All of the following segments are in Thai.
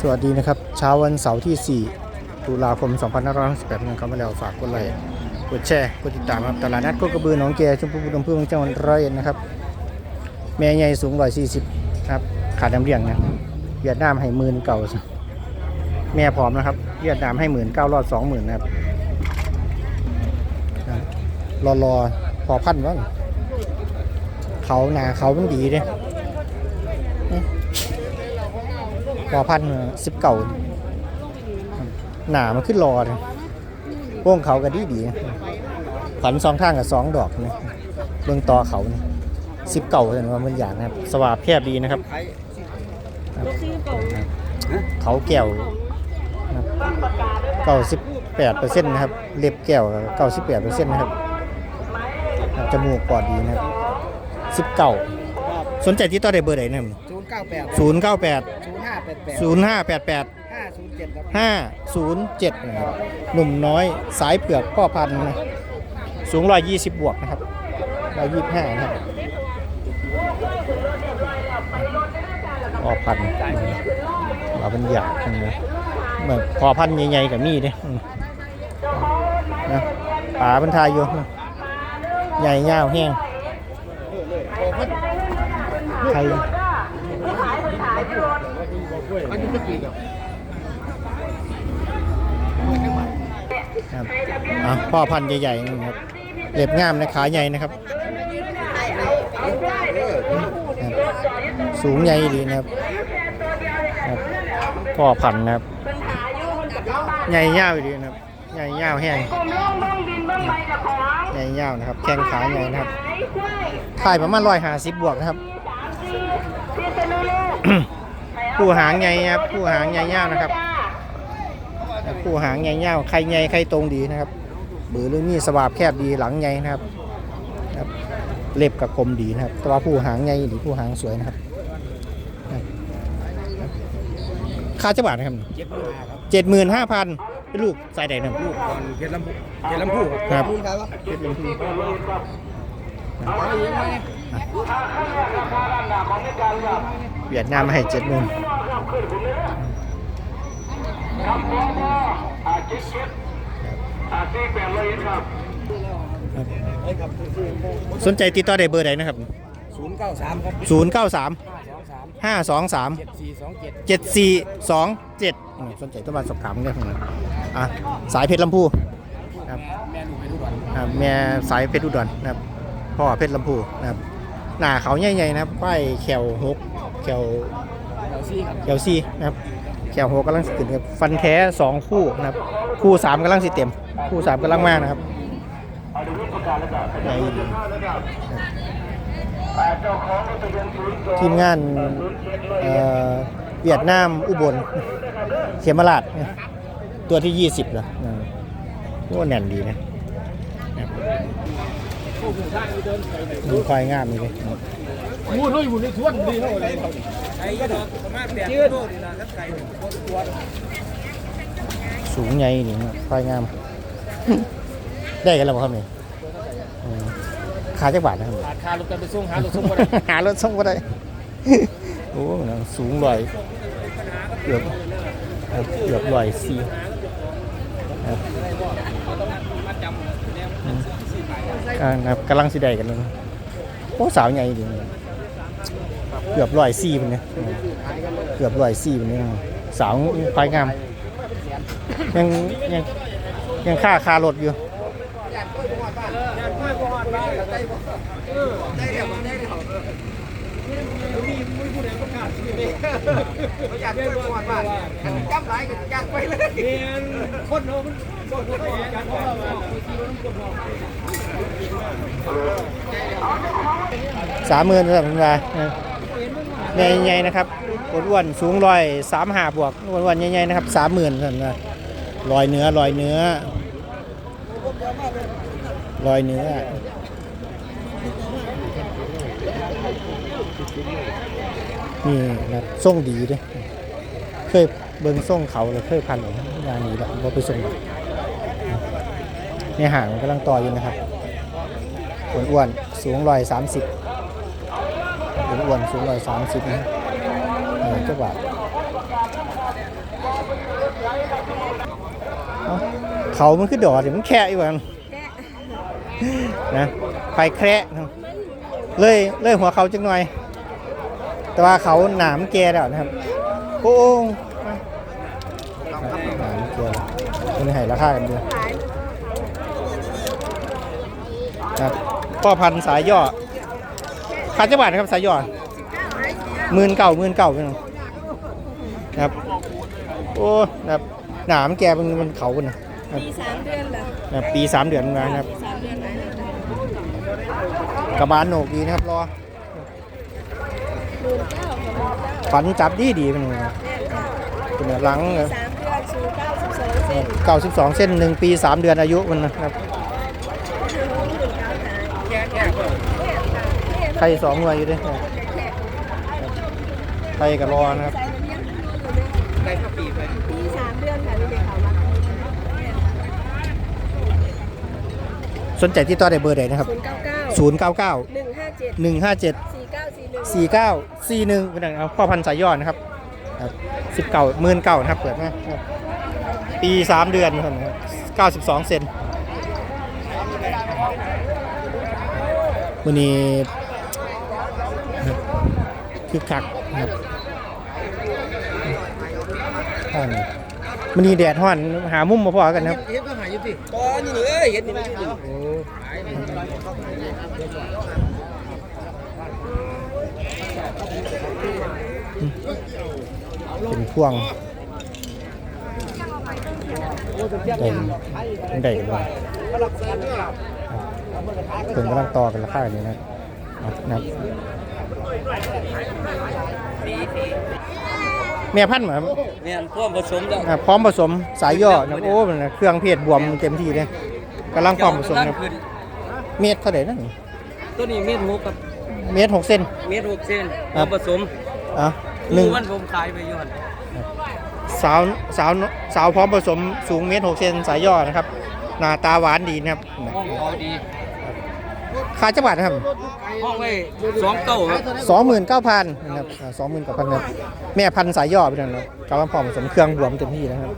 สวัสดีนะครับ เช้าวันเสาร์ที่ 4 ตุลาคม 2568นะครับมาแล้วฝากกดไลค์กดแชร์กดติดตามครับตลาดนัดโคกระบือหนองแกชุมพูบุรีเพื่อจังหวัดร้อยเอ็ดนะครับแม่ใหญ่สูง 140 ครับ ขาดน้ำเลี้ยงนะเวียดนามให้หมื่นเก่า แม่พร้อมนะครับ เวียดนามให้หมื่นเก้ารอดสองหมื่นนะครับรอรอพอพันว่างเขาหนาเขามันดีเลย พอพันสิบเก่าหนามันขึ้นรอเลยโป้งเขาก็ดีดีขวัญสองข้างกับสองดอกนี่เบื้องต่อเขานี่สิบเก่าเห็นว่ามันอย่างนะครับ สว่าบแคบดีนะครับ เขาแก้วเก้าสิบแปดเปอร์เซ็นต์นะครับ เล็บแก้วเก้าสิบแปดเปอร์เซ็นต์นะครับจมูกปอดดีนะครับสิบเก่า สนใจที่ต่อได้เบอร์ไหนนะครับศูนย์เก้าแปดศูนย์เก้าแปดศูนย์ห้าแปดแปดศูนย์ห้าแปดแปดห้าศูนย์เจ็ดครับห้าศูนย์เจ็ดนะครับหนุ่มน้อยสายเผือกพ่อพันธุ์นะสูงร้อยยี่สิบบวกนะครับร้อยยี่สิบห้านะครับพ่อพันธุ์เราเป็นอยากนะเหมือนพ่อพันธุ์ใหญ่ๆกับมีเด้อืมนะป่าเป็นทายอยู่นะใหญ่ยาวแห้ง ไทยอันนี้ก็กี่กับครับอะพ่อพันธุ์ใหญ่ๆนะครับเล็บงามนะขาใหญ่นะครับครับสูงใหญ่ดีนะครับครับพ่อพันธุ์นะครับใหญ่ยาวดีนะครับใหญ่ยาวแห้งใหญ่ยาวนะครับ แข้งขาใหญ่นะครับถ่ายประมาณร้อยห้าสิบบวกนะครับ ผู้หางใหญ่ครับผู้หางใหญ่ยาวนะครับผู้หางใหญ่เง่าใครใหญ่ใครตรงดีนะครับเบือเรื่องนี้สวาบแคบดีหลังใหญ่นะครับครับเล็บกับคมดีนะครับ แต่ว่าผู้หางใหญ่ดีผู้หางสวยนะครับครับครับค่าเจ้าบาทนะครับเจ็ดหมื่นห้าครับเจ็ดหมื่นห้าพันเป็นลูกสายใดนะครับลูกก่อนเจ็ดลำพูเจ็ดลำพูครับคุณครับเพชรลำพู เอาอีกไหมเวียดนามให้เจ็ดหมื่นสนใจติดต่อได้เบอร์ใดนะครับศูนย์เก้าสามครับศูนย์เก้าสามห้าสองสามห้าสองสามเจ็ดสี่สองเจ็ดเจ็ดสี่สองเจ็ดสนใจต้องมาสอบถามได้ของอะสายเพชรลำพูครับแม่ลูกไปดูก่อนอะแม่สายเพชรอุดรนะครับพ่อเพชรลำพูนะครับ หน้าเขาใหญ่ๆนะครับป้ายแขวหกแขวเราซี่ครับแขวซี่นะครับแขวหกกำลังสิขึ้นครับฟันแท้สองคู่นะครับคู่สามกำลังสิเต็ม คู่สามกำลังมากนะครับใหญ่ดีนะครับทีมงานเอ่อเวียดนามอุบลเขมราชเนี่ยตัวที่ 20เหรออ่าโอ้แน่นดีนะนะครับ ดูควายงามเลยมูดเลยมูดในสวนดีเท่าไหร่ไอ้ก็ประมาณแปดโลนี่นะครับไก่ตัวสูงใหญ่นี่นะควายงาม ได้กันแล้วครับนี่ขาจักบาทนะครับขาดคารถกันไปส่งหารถส่งก็ได้หารถส่งก็ได้โอ้สูงลอยเกือบเกือบลอยสี่ กำลังสิได้กันเลยโอ้สาวใหญ่ดีเกือบลอยสี่เป็นเนี่ยเกือบลอยสี่เป็นเนี่ยสาวควายงาม ยังยังยังค่าคารถอยู่ อยากไปก่อนบ้านจำไรก็อยากไปเลยคนโน้มคนโน้มอยากไปว่าสามหมื่นสำหรับคุณวาใหญ่ๆนะครับอ้วนสูงร้อยสามหาบวกอ้วนๆใหญ่ๆนะครับสามหมื่นสำหรับลอยเนื้อลอยเนื้อลอยเนื้อ นี่นะส่งดีด้วยเคยเบิ้งส่งเขาเลยเคยพันหลงานนี้แหละก็ไปส่งในห่างกำลังต่ออยู่นะครับอ้วนสูงร้อยสามสิบอ้วนสูงร้อยสามสิบนะเจ้าบ่าวเขามันคือดอดมันแค่อีกแวันนะไปแคระเลยเลยหัวเขาจังหน่อย แต่ว่าเขาหนามแกแล้วนะครับโอ้งหนามแกมันให้ราคากันดูขายนะครับพ่อพันธุ์สายย่อพันจังหวัดนะครับสายย่อสิบเก้าไอ้สิบเก้าหมื่นเก่าหมื่นเก่าพี่น้องนะครับโอ้นะครับหนามแกมันมันเขากันนะปีสามเดือนเหรอนะครับปีสามเดือนมานะครับปีสามเดือนไหนเลยกระบาลโหนกดีนะครับรอ ฝันจับดีดีเป็นไงเป็นหลังเก้าสิบสองเส้นหนึ่งปีสามเดือนอายุมันนะครับไข่สองหน่วยอยู่ด้วยไข่กับรอนะครับได้ข้าปีไปปีสามเดือนค่ะที่เขามาสนใจที่ต่อได้เบอร์ใดนะครับศูนย์เก้าเก้าหนึ่งห้าเจ็ด สี่เก้าสี่หนึ่งเป็นอย่างเอาพ่อพันสายย่อนะครับสิบเก่าหมื่นเก่านะครับ เปิดมาปีสามเดือนครับเก้าสิบสองเซนมันนี้คือคักครับมันนี่แดดห่อนหามุมมาพอกันครับเห็ดก็หายอยู่สิตอนนี้เลยเห็ดนี่มันอยู่ดิ เป็นพ่วงได้ได้กันเลยเพิ่นกำลังต่อกันราคาอยู่นะครับเอานะครับแม่พันธุ์เหรอครับเนี่ยพวกผสมแล้วอ่าพร้อมผสมสายย่อนะโอ้มันนะเครื่องเพศบวมเต็มที่เลยกำลังพร้อมผสมนะเมตรเท่าไหร่นั่นตัวนี้เม็ดหกกับ เมตรหกเซน เม็ดหกเส้นครับผสมอะหหนึ่นึ่งงวันผมขายไปย้อนสาวสาวสาวพร้อมผสมสูงเมตรหกเซนสายย่อนะครับหน้าตาหวานดีนะครับห้องเขาดีค่าจังหวัดนะครับห้องไว้สองเก้าครับสองหมื่นเก้าพันนะครับสองหมื่นเก้าพันครับแม่พันธุ์สายย่อไปนั่นนะครับ กำลังพร้อมผสมเครื่องบวมเต็มที่นะครับ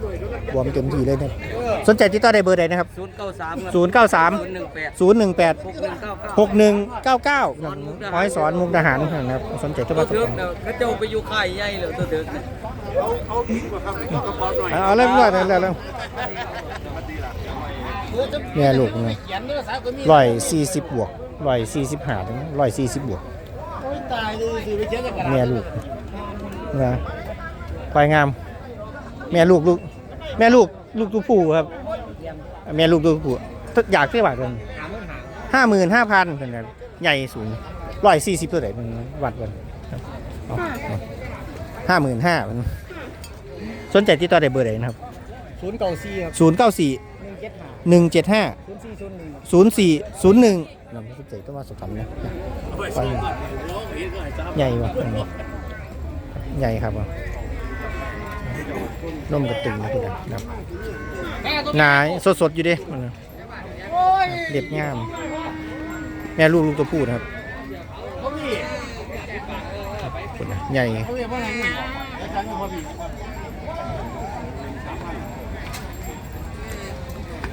บวมเต็มที่เลยนะครับสนใจติดต่อได้เบอร์ใดนะครับ ศูนย์เก้าสามศูนย์เก้าสามศูนย์หนึ่งแปดศูนย์หนึ่งแปดหกหนึ่งเก้าเก้าหกหนึ่งเก้าเก้าขอให้สอนมุกทหารนะครับสนใจก็ตัวมาสเถิอบกถามเนาะเขาเจ้าไปอยู่ค่ายใหญ่เลยตัวเถิกเนี่ยเอาเอาเริ่มด้วยเริ่มเริ่มแม่ลูกนะร้อยสี่สิบบวกร้อยสี่สิบห้าถึงร้อยสี่สิบบวกแม่ลูกนะ ควายงาม แม่ลูกลูก แม่ลูกลูกตัวผู้ครับ แม่ลูกตัวผู้อยากเท่าไหร่กันห้าหมื่นห้าพันเป็นไงใหญ่สูงร้อยสี่สิบตัวไหนมันวัดวันห้าหมื่นห้ามันสนใจที่ต่อได้เบอร์ไหนนะครับศูนย์เก้าสี่ครับศูนย์เก้าสี่หนึ่งเจ็ดห้าหนึ่งเจ็ดห้าศูนย์สี่ศูนย์หนึ่งศูนย์สี่ศูนย์หนึ่งเราไม่สนใจต้องมาสอบถามนะไปใหญ่วะอันนี้ใหญ่ครับวะ นมกระตึงนะคุณนะครับหนาสดๆอยู่เดิมันน่ะเด็บงาม แม่ลูกลูกตัวผู้นะครับคุณนะใหญ่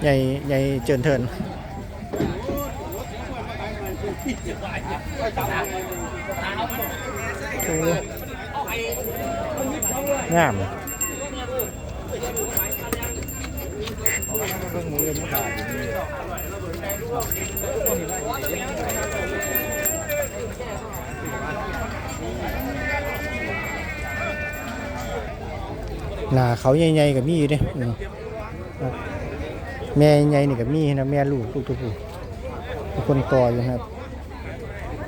ใหญ่ใหญ่เจินเทิน โอ้งามหนาเขาใหญ่ๆกับมีอยู่เด้อืมครับแม่ใหญ่นี่กับมีนะแม่ลูกลูกตัวผู้เป็นคนต่ออยู่นะครับ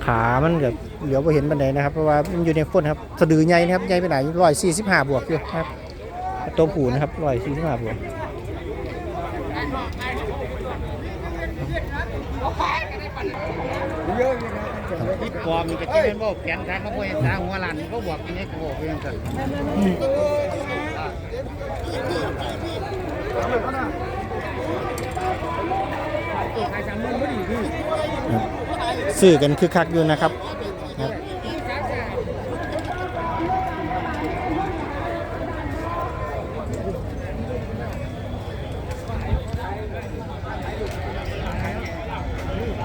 ขามันแบบเหลียวไปเห็นบันไดนะครับ เพราะว่ามันอยู่ในคนครับสะดือใหญ่นะครับใหญ่ไปไหนร้อยสี่สิบห้าบวกอยู่ครับ ตัวผู้นะครับร้อยสี่สิบห้าบวก ที่ปลอมมีกระเจี๊ยบบอกแขนทางเขาบอกทางหัวหลานเขาบอกอย่างนี้เขาบอกอย่างนั้นซื้อกันคึกคักอยู่นะครับ